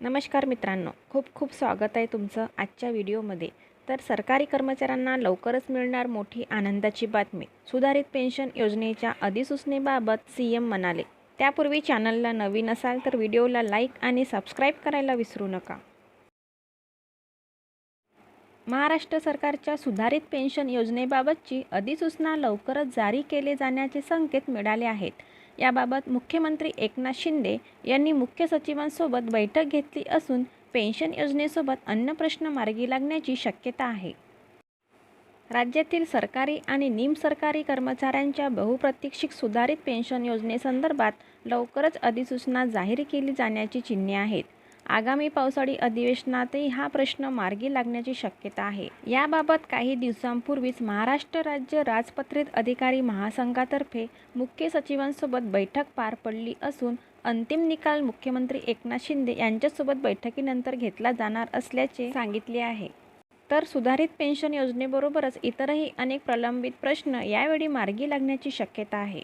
नमस्कार मित्रांनो खूप खूप स्वागत आहे तुमचं आजच्या व्हिडिओमध्ये. तर सरकारी कर्मचाऱ्यांना लवकरच मिळणार मोठी आनंदाची बातमी. सुधारित पेन्शन योजनेच्या अधिसूचनेबाबत सी एम म्हणाले. त्यापूर्वी चॅनलला नवीन असाल तर व्हिडिओला लाईक आणि सबस्क्राईब करायला विसरू नका. महाराष्ट्र सरकारच्या सुधारित पेन्शन योजनेबाबतची अधिसूचना लवकरच जारी केले जाण्याचे संकेत मिळाले आहेत. याबाबत मुख्यमंत्री एकनाथ शिंदे यांनी मुख्य सचिवांसोबत बैठक घेतली असून पेन्शन योजनेसोबत अन्य प्रश्न मार्गी लागण्याची शक्यता आहे. राज्यातील सरकारी आणि निमसरकारी कर्मचाऱ्यांच्या बहुप्रतीक्षित सुधारित पेन्शन योजनेसंदर्भात लवकरच अधिसूचना जाहीर केली जाण्याची चिन्हे आहेत. आगामी पावसाळी अधिवेशनातही हा प्रश्न मार्गी लागण्याची शक्यता आहे. याबाबत काही दिवसांपूर्वीच महाराष्ट्र राज्य राजपत्रित अधिकारी महासंघातर्फे मुख्य सचिवांसोबत बैठक पार पडली असून अंतिम निकाल मुख्यमंत्री एकनाथ शिंदे यांच्यासोबत बैठकीनंतर घेतला जाणार असल्याचे सांगितले आहे. तर सुधारित पेन्शन योजनेबरोबरच इतरही अनेक प्रलंबित प्रश्न यावेळी मार्गी लागण्याची शक्यता आहे.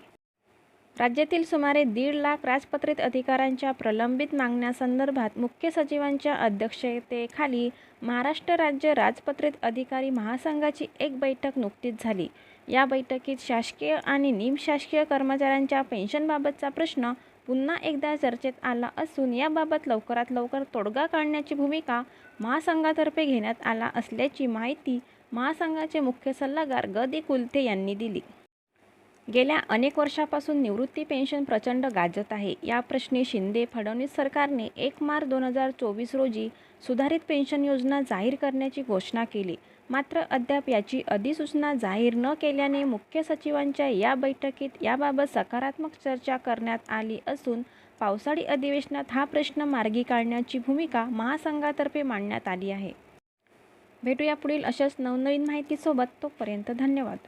राज्यातील सुमारे दीड लाख राजपत्रित अधिकाऱ्यांच्या प्रलंबित मागण्यासंदर्भात मुख्य सचिवांच्या अध्यक्षतेखाली महाराष्ट्र राज्य राजपत्रित अधिकारी महासंघाची एक बैठक नुकतीच झाली. या बैठकीत शासकीय आणि निमशासकीय कर्मचाऱ्यांच्या पेन्शनबाबतचा प्रश्न पुन्हा एकदा चर्चेत आला असून याबाबत लवकरात लवकर तोडगा काढण्याची भूमिका महासंघातर्फे घेण्यात आला असल्याची माहिती महासंघाचे मुख्य सल्लागार ग दी कुलथे यांनी दिली. गेल्या अनेक वर्षापासून निवृत्ती पेन्शन प्रचंड गाजत आहे. या प्रश्नी शिंदे फडणवीस सरकारने एक मार्च दोन हजार चोवीस रोजी सुधारित पेन्शन योजना जाहीर करण्याची घोषणा केली. मात्र अद्याप याची अधिसूचना जाहीर न केल्याने मुख्य सचिवांच्या या बैठकीत याबाबत सकारात्मक चर्चा करण्यात आली असून पावसाळी अधिवेशनात हा प्रश्न मार्गी काढण्याची भूमिका महासंघातर्फे मांडण्यात आली आहे. भेटूया पुढील अशाच नवनवीन माहितीसोबत. तोपर्यंत धन्यवाद.